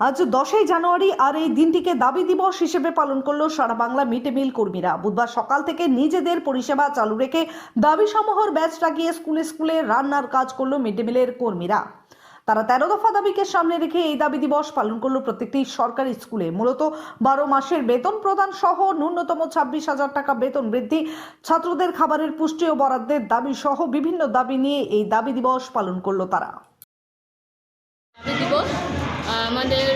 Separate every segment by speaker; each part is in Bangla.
Speaker 1: আজ দশই জানুয়ারি আর এই দিনটিকে দাবি দিবস হিসেবে পালন করল সারা বাংলা মিড ডে মিল কর্মীরা। বুধবার সকাল থেকে নিজেদের পরিষেবা চালু রেখে দাবি সমূহর ব্যাচ লাগিয়ে স্কুলে স্কুলে রান্নার কাজ করল মিড ডে মিলের কর্মীরা। তারা তেরো দফা দাবিকে সামনে রেখে এই দাবি দিবস পালন করল প্রত্যেকটি সরকারি স্কুলে। মূলত বারো মাসের বেতন প্রদান সহ ন্যূনতম ছাব্বিশ হাজার টাকা বেতন বৃদ্ধি, ছাত্রদের খাবারের পুষ্টি ও বরাদ্দের দাবি সহ বিভিন্ন দাবি নিয়ে এই দাবি দিবস পালন করল তারা।
Speaker 2: আমাদের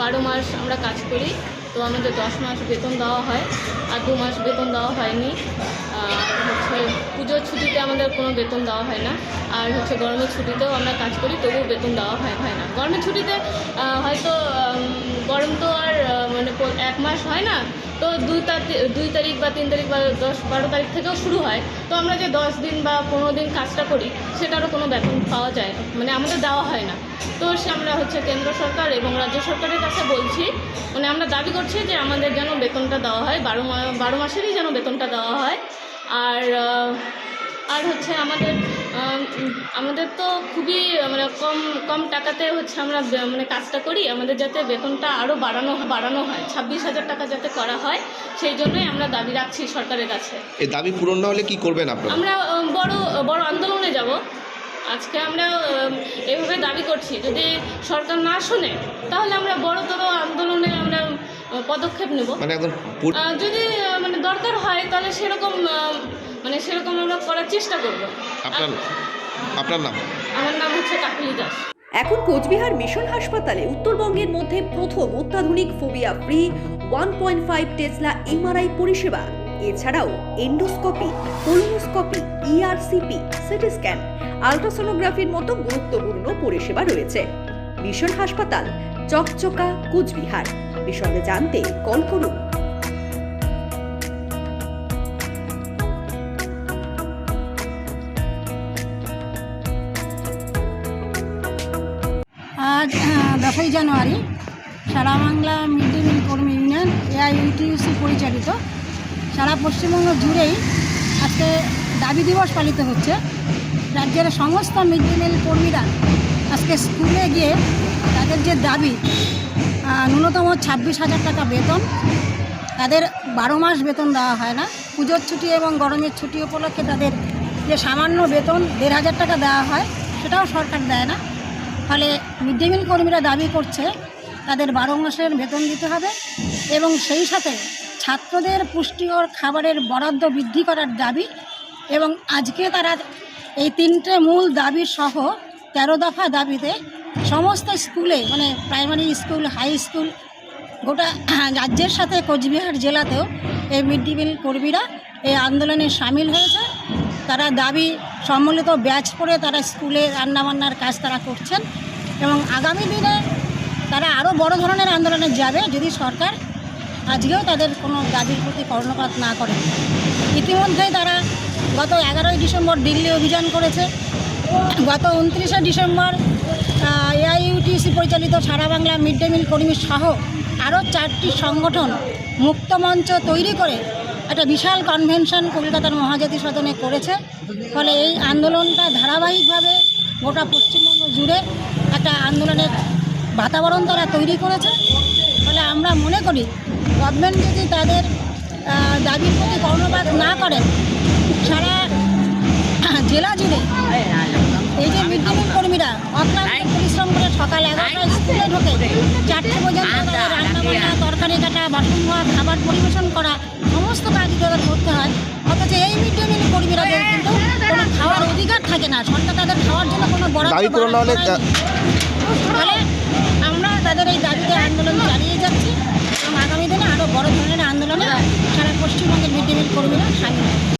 Speaker 2: বারো মাস আমরা কাজ করি। তো আমাদের দশ মাস বেতন দেওয়া হয়। আর দু মাস বেতন দেওয়া হয়নি। হচ্ছে পুজোর ছুটিতে আমাদের কোনো বেতন দেওয়া হয় না। আর হচ্ছে গরমের ছুটিতেও আমরা কাজ করি, তবুও বেতন দেওয়া হয় হয় না। গরমের ছুটিতে হয়তো গরম তো আর এক মাস হয় না, তো দুই দুই তারিখ বা তিন তারিখ বা দশ, বারো তারিখ থেকেও শুরু হয়। তো আমরা যে দশ দিন বা পনেরো দিন কাজটা করি, সেটারও কোনো বেতন পাওয়া যায় না। মানে আমাদের দেওয়া হয় না। তো সে আমরা হচ্ছে কেন্দ্র সরকার এবং রাজ্য সরকারের কাছে বলছি মানে আমরা দাবি করছি যে আমাদের যেন বেতনটা দেওয়া হয়, বারো বারো মাসেরই যেন বেতনটা দেওয়া হয়। আর আর হচ্ছে আমাদের আমাদের তো খুবই মানে কম কম টাকাতে হচ্ছে আমরা মানে কাজটা করি। আমাদের যাতে বেতনটা আরও বাড়ানো বাড়ানো হয়। ছাব্বিশ হাজার টাকা যাতে করা হয় সেই জন্যই আমরা দাবি রাখছি সরকারের কাছে।
Speaker 3: এই দাবি পূরণ না হলে কি করবেন আপনারা?
Speaker 2: আমরা বড় বড় আন্দোলনে যাব। আজকে আমরা এভাবে দাবি করছি। যদি সরকার না শোনে তাহলে আমরা বড়তর আন্দোলনে আমরা পদক্ষেপ নেব।
Speaker 3: মানে
Speaker 2: যদি মানে দরকার হয় তাহলে সেরকম মানে সেরকম আমরা করার চেষ্টা করব।
Speaker 3: আপনার আপনার নাম?
Speaker 2: আমার নাম হচ্ছে কাকুলি দাস।
Speaker 4: এখন কোচবিহার মিশন হাসপাতালে উত্তরবঙ্গের মধ্যে প্রথম অত্যাধুনিক phobia free one point five tesla MRI পরিষেবা। এছাড়াও endoscopy colonoscopy ERCP CT scan আলট্রাসোনোগ্রাফির মতো গুরুত্বপূর্ণ পরিষেবা রয়েছে। মিশন হাসপাতাল চকচকা কোচবিহার। বিষয়ে জানতে কল করুন।
Speaker 5: আজ দশই জানুয়ারি সারা বাংলা মিড ডে মিল কর্মী ইউনিয়ন, এআইইউটিউসি পরিচালিত। সারা পশ্চিমবঙ্গ জুড়েই আজকে দাবি দিবস পালিত হচ্ছে। রাজ্যের সমস্ত মিড ডে মিল কর্মীরা আজকে স্কুলে গিয়ে তাদের যে দাবি ন্যূনতম ছাব্বিশ হাজার টাকা বেতন, তাদের বারো মাস বেতন দেওয়া হয় না। পুজোর ছুটি এবং গরমের ছুটি উপলক্ষে তাদের যে সামান্য বেতন, দেড় হাজার টাকা দেওয়া হয়, সেটাও সরকার দেয় না। ফলে মিড ডে মিল কর্মীরা দাবি করছে তাদের বারো মাসের বেতন দিতে হবে এবং সেই সাথে ছাত্রদের পুষ্টিকর খাবারের বরাদ্দ বৃদ্ধি করার দাবি এবং আজকে তারা এই তিনটে মূল দাবি সহ তেরো দফা দাবিতে সমস্ত স্কুলে মানে প্রাইমারি স্কুল, হাই স্কুল, গোটা রাজ্যের সাথে কোচবিহার জেলাতেও এই মিড ডে মিল কর্মীরা এই আন্দোলনে সামিল হয়েছে। তারা দাবি সম্মিলিত ব্যাচ করে তারা স্কুলে রান্নাবান্নার কাজ তারা করছেন এবং আগামী দিনে তারা আরও বড় ধরনের আন্দোলনে যাবে যদি সরকার আজকেও তাদের কোনো দাবির প্রতি কর্ণপাত না করে। ইতিমধ্যেই তারা গত এগারোই ডিসেম্বর দিল্লি অভিযান করেছে। গত উনত্রিশে ডিসেম্বর এআইইউটিসি পরিচালিত সারা বাংলা মিড ডে মিল কর্মী সহ আরও চারটি সংগঠন মুক্ত মঞ্চ তৈরি করে একটা বিশাল কনভেনশন কলকাতার মহাজাতি সদনে করেছে। ফলে এই আন্দোলনটা ধারাবাহিকভাবে গোটা পশ্চিমবঙ্গ জুড়ে একটা আন্দোলনের বাতাবরণ তারা তৈরি করেছে। ফলে আমরা মনে করি গভর্নমেন্ট যদি তাদের দাবির প্রতি কর্ণপাত না করেন, সারা জেলা জুড়ে এই যে মিড ডে মিল কর্মীরা অক্লান্ত পরিশ্রম করে সকাল এগারোটায় স্কুলে ঢোকে চারটে পর্যন্ত তাদের রান্না তরকারি কাটা বাসন ধোয়া খাবার পরিবেশন করা সমস্ত কাজ তাদের করতে হয় অথচ এই মিড ডে মিল কর্মীরা কিন্তু কোনো খাওয়ার অধিকার থাকে না সরকার তাদের খাওয়ার জন্য কোনো বরাদ্দ
Speaker 3: দাবি পূরণ না হলে
Speaker 5: বাড়ানো হয়নি। ফলে আমরা তাদের এই দাবিতে আন্দোলন চালিয়ে যাচ্ছি এবং আগামী দিনে আরও বড় ধরনের আন্দোলনে সারা পশ্চিমবঙ্গের মিড ডে মিল কর্মীরা সামিল।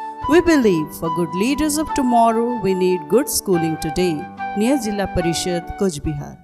Speaker 6: We believe for good leaders of tomorrow, we need good schooling today. Near Jilla Parishad, Kuch Bihar.